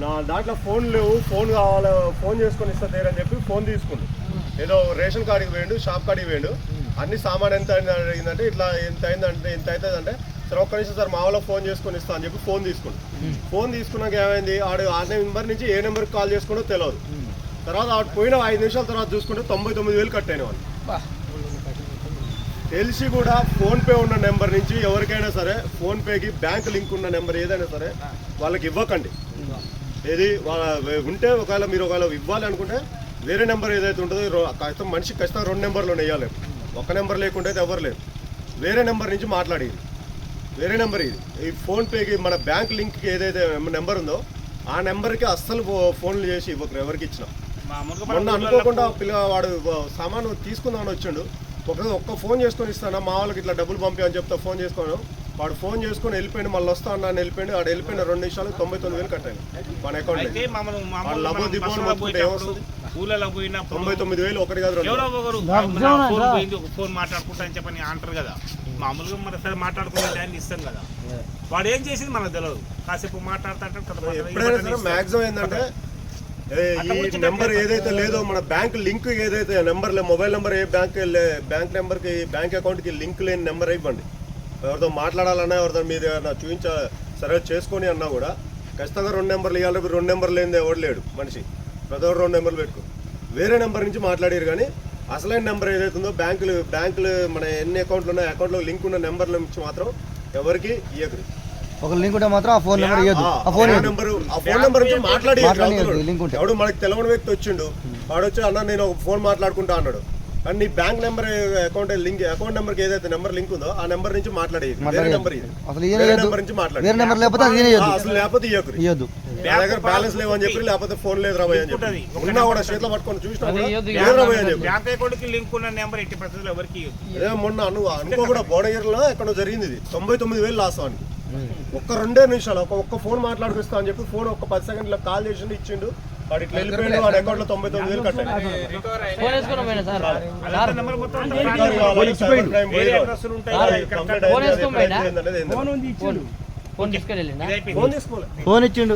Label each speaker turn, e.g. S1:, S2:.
S1: నా దాంట్లో ఫోన్ లేవు ఫోన్ కావాలి ఫోన్ చేసుకొని ఇస్తా తీరని చెప్పి ఫోన్ తీసుకుండు ఏదో రేషన్ కార్డుకి వేయండు షాప్ కాడికి వేయండు అన్ని సామాన్ ఎంత అయింది అడిగిందంటే ఇట్లా ఎంత అయిందంటే ఎంత అవుతుందంటే సరే ఒక్క నిమిషం సార్ మా వాళ్ళకి ఫోన్ చేసుకొని ఇస్తా అని చెప్పి ఫోన్ తీసుకుండు ఫోన్ తీసుకున్నాక ఏమైంది ఆడు ఆ నెంబర్ నుంచి ఏ నెంబర్కి కాల్ చేసుకుంటో తెలియదు తర్వాత ఆడు పోయిన ఐదు నిమిషాల తర్వాత చూసుకుంటే తొంభై తొమ్మిది వేలు కట్ అయిన వాళ్ళు. తెలిసి కూడా ఫోన్ పే ఉన్న నెంబర్ నుంచి ఎవరికైనా సరే ఫోన్ పేకి బ్యాంక్ లింక్ ఉన్న నెంబర్ ఏదైనా సరే వాళ్ళకి ఇవ్వకండి. ఏది? ఉంటే ఒకవేళ మీరు ఒకవేళ ఇవ్వాలి అనుకుంటే వేరే నెంబర్ ఏదైతే ఉంటుందో ఖచ్చితంగా మనిషి ఖచ్చితంగా రెండు నెంబర్లు వేయాలి ఒక నెంబర్ లేకుంటే అయితే ఎవరు లేరు. వేరే నెంబర్ నుంచి మాట్లాడేది. వేరే నెంబర్ ఇది. ఈ ఫోన్ పేకి మన బ్యాంక్ లింక్కి ఏదైతే నెంబర్ ఉందో ఆ నెంబర్కి అస్సలు ఫోన్లు చేసి ఇవ్వకరు ఎవరికి ఇచ్చినా. మొన్న
S2: మన
S1: అనుకోకుండా పిల్లవాడు సామాను తీసుకుందామని వచ్చిండు. ఒక ఒక్క ఫోన్ చేసుకొని ఇస్తానా? మా వాళ్ళకి ఇట్లా డబ్బులు పంపి అని చెప్తా ఫోన్ చేసుకోను. వాడు ఫోన్ చేసుకొని వెళ్ళిపోయింది మళ్ళీ వస్తా అన్నాను వెళ్ళిపోయింది వాడు వెళ్ళిపోయిన రెండు నిమిషాలు తొంభై తొమ్మిది వేలు కట్టాను మన అకౌంట్ మొత్తుకుంటే
S2: ఊళ్ళలో పోయినప్పుడు
S1: తొంభై తొమ్మిది వేలు ఒకటి కాదు రెండు
S2: ఎవరో ఒకరు ఫోన్ పోయింది ఒక ఫోన్ మాట్లాడుకుంటా అని చెప్పని అంటారు కదా. మామూలుగా మన సరే మాట్లాడుకునే టైం ఇస్తాం కదా. వాడు ఏం చేసింది మనకు తెలియదు. కాసేపు మాట్లాడుతా అంటాడు, కదా మాట్లాడు,
S1: ఎప్పుడైనా
S2: ఇవ్వటం
S1: సరే
S2: ఇస్తాం.
S1: మాక్సిమం ఏంటంటే ఈ నెంబర్ ఏదైతే లేదో మన బ్యాంక్ లింక్ ఏదైతే నెంబర్ మొబైల్ నెంబర్ ఏ బ్యాంక్ బ్యాంక్ నెంబర్కి బ్యాంక్ అకౌంట్కి లింక్ లేని నెంబర్ ఇవ్వండి. ఎవరితో మాట్లాడాలన్నా ఎవరితో మీరు ఏమైనా చూపించ సరే చేసుకొని అన్నా కూడా ఖచ్చితంగా రెండు నెంబర్లు ఇవ్వాలి రెండు నెంబర్లు లేనిది ఎవడు లేడు మనిషి. ప్రతి ఒక్కరు రెండు నెంబర్లు పెట్టుకో. వేరే నెంబర్ నుంచి మాట్లాడారు కానీ అసలైన నెంబర్ ఏదైతే ఉందో బ్యాంకులు బ్యాంకులు మన ఎన్ని అకౌంట్లు ఉన్నాయో అకౌంట్లో లింక్ ఉన్న నెంబర్ల నుంచి మాత్రం ఎవరికి ఇవ్వకరు
S3: ఒక లింక్ ఉంటే మాత్రం ఆ ఫోన్ నెంబర్ ఇవ్వద్దు ఆ ఫోన్
S1: నెంబర్ ఆ ఫోన్ నెంబర్ నుంచి మాట్లాడి
S3: లింక్ ఉంటే.
S1: ఎవడు మనకి తెలవని వ్యక్తి వచ్చిండు వాడు వచ్చి అన్న నేను ఒక ఫోన్ మాట్లాడుకుంటా అన్నాడు. కానీ నీ bank number account link account నెంబర్కి ఏదైతే నెంబర్ లింక్ ఉందో ఆ నెంబర్ నుంచి మాట్లాడేది వేరే. నెంబర్ ఇది వేరే. నెంబర్ నుంచి మాట్లాడి.
S3: వేరే నెంబర్ లేకపోతే
S1: అసలు లేకపోతే నా దగ్గర బ్యాలెన్స్ లేవని చెప్పి లేకపోతే ఫోన్ లేదు రాబోయ్ అని చెప్పి. ఉన్నా కూడా చేతిలో పట్టుకొని చూసినా రాబోయ్ అని చెప్పి.
S2: బ్యాంక్ అకౌంట్కి లింక్ ఉన్న నెంబర్ ఎట్టి పరిస్థితుల్లో ఎవరికి
S1: మొన్న అను అనుకో కూడా బోడగిరిలో ఎక్కడో జరిగింది ఇది. తొంభై తొమ్మిది వేలు లాస్ వానికి. ఒక్క రెండే నిమిషాలు ఒక ఒక్క ఫోన్ మాట్లాడుకొస్తా అని చెప్పి ఫోన్ ఒక్క పది సెకండ్ల కాల్ చేసిండు ఇచ్చిండు. వాడు ఇట్లా వెళ్ళిపోయిండు వాడి అకౌంట్లో తొంభై తొమ్మిది వేలు కట్టాడు.
S4: ఫోన్
S3: ఇచ్చిండు.